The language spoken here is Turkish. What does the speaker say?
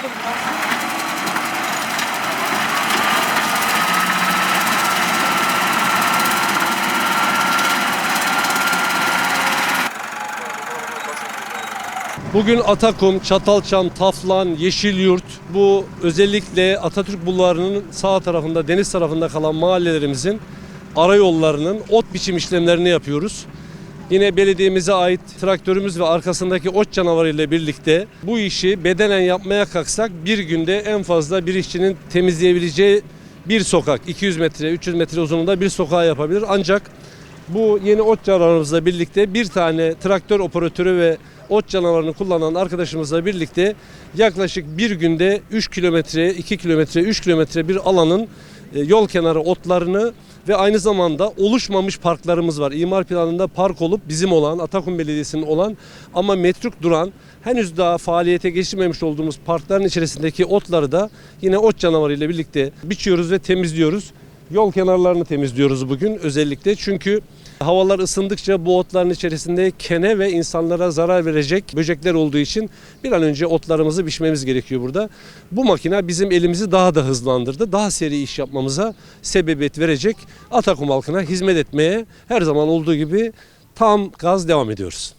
oldu bunlar. Bugün Atakum, Çatalçam, Taflan, Yeşilyurt bu özellikle Atatürk Bulvarı'nın sağ tarafında, deniz tarafında kalan mahallelerimizin arayollarının ot biçim işlemlerini yapıyoruz. Yine belediyemize ait traktörümüz ve arkasındaki ot canavarı ile birlikte bu işi bedenen yapmaya kalksak bir günde en fazla bir işçinin temizleyebileceği bir sokak 200 metre 300 metre uzunluğunda bir sokağı yapabilir. Ancak bu yeni ot canavarımızla birlikte bir tane traktör operatörü ve ot canavarını kullanan arkadaşımızla birlikte yaklaşık bir günde 3 kilometre, 2 kilometre, 3 kilometre bir alanın yol kenarı otlarını ve aynı zamanda oluşmamış parklarımız var. İmar planında park olup bizim olan, Atakum Belediyesi'nin olan ama metruk duran henüz daha faaliyete geçirmemiş olduğumuz parkların içerisindeki otları da yine ot canavarı ile birlikte biçiyoruz ve temizliyoruz. Yol kenarlarını temizliyoruz bugün özellikle çünkü havalar ısındıkça bu otların içerisinde kene ve insanlara zarar verecek böcekler olduğu için bir an önce otlarımızı biçmemiz gerekiyor burada. Bu makine bizim elimizi daha da hızlandırdı. Daha seri iş yapmamıza sebebiyet verecek. Atakum halkına hizmet etmeye her zaman olduğu gibi tam gaz devam ediyoruz.